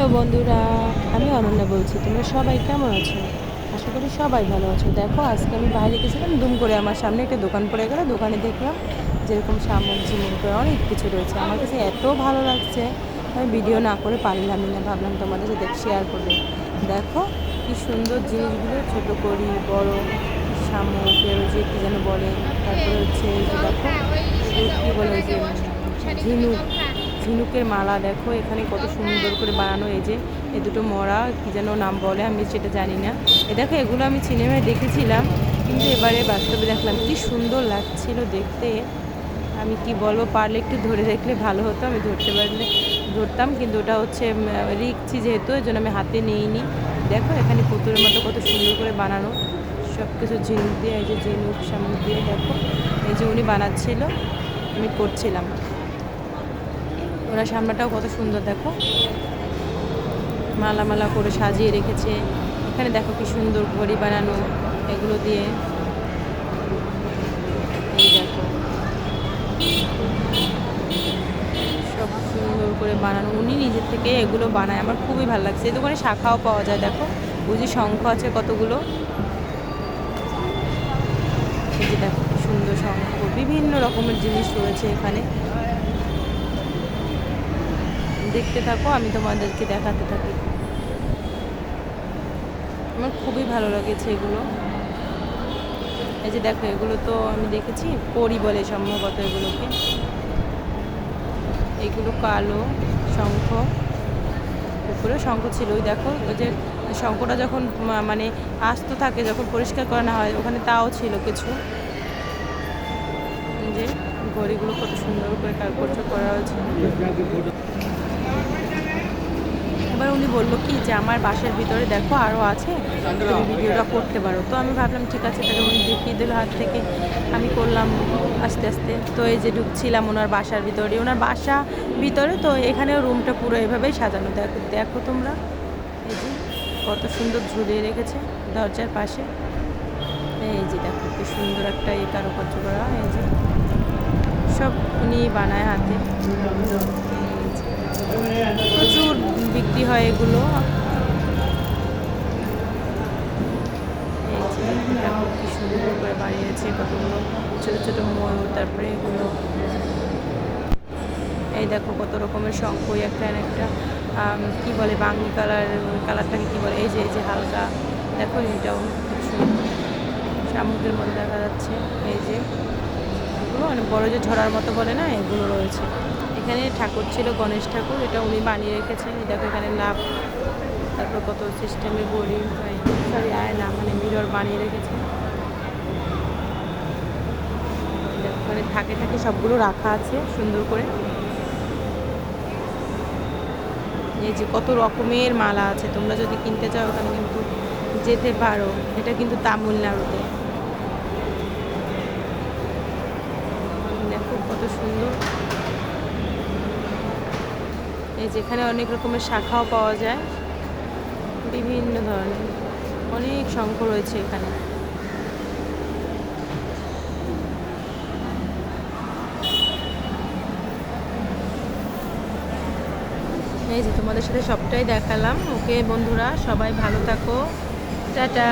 Hello বন্ধুরা, আমি অনন্যা বলছি। তোমরা সবাই কেমন আছো? আশা করি সবাই ভালো আছো। দেখো, আজকে আমি বাইরে গেছিলাম, দুম করে আমার সামনে একটা দোকান পড়ে গেল। দোকানে দেখলাম যেরকম শামুক ঝিমুক করে অনেক কিছু রয়েছে। আমার কাছে এত ভালো লাগছে, আমি ভিডিও না করে পারলামই না। ভাবলাম তোমাদের সাথে শেয়ার করবে। দেখো, কি সুন্দর জিনিসগুলো, ছোট করি বড় শামুকের যে কী যেন বলে। তারপরে হচ্ছে দেখো কী বলে যে, ঝিনুক। ঝিনুকের মালা, দেখো, এখানে কত সুন্দর করে বানানো এই যে, এ দুটো মরা, কি যেন নাম বলে, আমি সেটা জানি না। এ দেখো, এগুলো আমি সিনেমায় দেখেছিলাম, কিন্তু এবারে বাস্তবে দেখলাম, কি সুন্দর লাগছিল দেখতে। আমি কি বলব, পারলে একটু ধরে দেখলে ভালো হতো, আমি ধরতে পারলে, ধরতাম, কিন্তু ওটা হচ্ছে রিকছি যেহেতু এই জন্য আমি হাতে নিইনি। দেখো, এখানে পুতুলের মতো কত সুন্দর করে বানানো সব কিছু ঝিনুক দিয়ে, এই যে ঝিনুক, শামুক দিয়ে, দেখো, এই যে উনি বানাচ্ছিল, আমি করছিলাম। ওরা সামনাটাও কত সুন্দর, দেখো। মালা মালা করে সাজিয়ে রেখেছে। এখানে দেখো কি সুন্দর ঘড়ি বানানো এগুলো দিয়ে। এই দেখো। সব সুন্দর করে বানানো। উনি নিজের থেকে এগুলো বানায়। আমার খুবই ভালো লাগছে। এই দোকানে শাখাও পাওয়া যায়, দেখো। বুঝি শঙ্খ আছে কতগুলো। দেখো সুন্দর শঙ্খ। বিভিন্ন রকমের জিনিস রয়েছে এখানে। দেখতে থাকো, আমি তোমাদেরকে দেখাতে থাকি। আমার খুবই ভালো লেগেছে এগুলো। এই যে দেখো, এগুলো তো আমি দেখেছি, পরি বলে সম্ভবত এগুলোকে। এগুলো কালো শঙ্খ, উপরে শঙ্খ ছিল ওই দেখো, ওই যে শঙ্খটা যখন মানে আস্ত থাকে, যখন পরিষ্কার করানো হয়, ওখানে তাও ছিল কিছু। যে ঘড়িগুলো কত সুন্দর করে কারুকার্য করা হয়েছে। এবার উনি বলল কি যে, আমার বাসার ভিতরে দেখো আরও আছে, তুমি ভিডিওটা করতে পারো। তো আমি ভাবলাম, ঠিক আছে, তাহলে উনি দেখিয়ে দিল হাত থেকে। আমি করলাম আস্তে আস্তে। তো এই যে ঢুকছিলাম ওনার বাসার ভিতরে। ওনার বাসা ভিতরে, তো এখানেও রুমটা পুরো এভাবেই সাজানো। দেখো দেখো তোমরা। এই যে, কত সুন্দর ঝুলিয়ে রেখেছে দরজার পাশে। এই যে, দেখো কি সুন্দর একটা এই কারুকার্য করা। এই যে, সব উনি বানায় হাতে। প্রচুর বিক্রি হয় এগুলো। কি সুন্দর করে বানিয়েছে, কতগুলো ছোটো ছোটো ময়ূর, তারপরে এগুলো। এই দেখো কত রকমের শঙ্খ একটা একটা কি বলে, বাঙ্গি কালার, কালারটাকে কি বলে, এই যে এই যে হালকা। দেখো এটাও শামুকের মধ্যে দেখা যাচ্ছে, এই যে। এগুলো অনেক বড় যে ঝরার মতো বলে না, এগুলো রয়েছে। এখানে ঠাকুর ছিল গণেশ ঠাকুর এটা উনি বানিয়ে রেখেছেন। দেখো এখানে লাভ তারপর কত সিস্টেমের বড়ি সরি আয় না মানে মিরর বানিয়ে রেখেছে দেখো, ওখানে থাকে থাকে সবগুলো রাখা আছে সুন্দর করে। এই যে কত রকমের মালা আছে তোমরা যদি কিনতে চাও ওখানে কিন্তু যেতে পারো। এটা কিন্তু তামিলনাড়ুতে। দেখো কত সুন্দর। এই যেখানে অনেক রকমের শাখাও পাওয়া যায়। বিভিন্ন ধরনের, অনেক শঙ্খ রয়েছে এখানে। এই যে তোমাদের সাথে সবটাই দেখালাম। ওকে বন্ধুরা, সবাই ভালো থাকো। টাটা।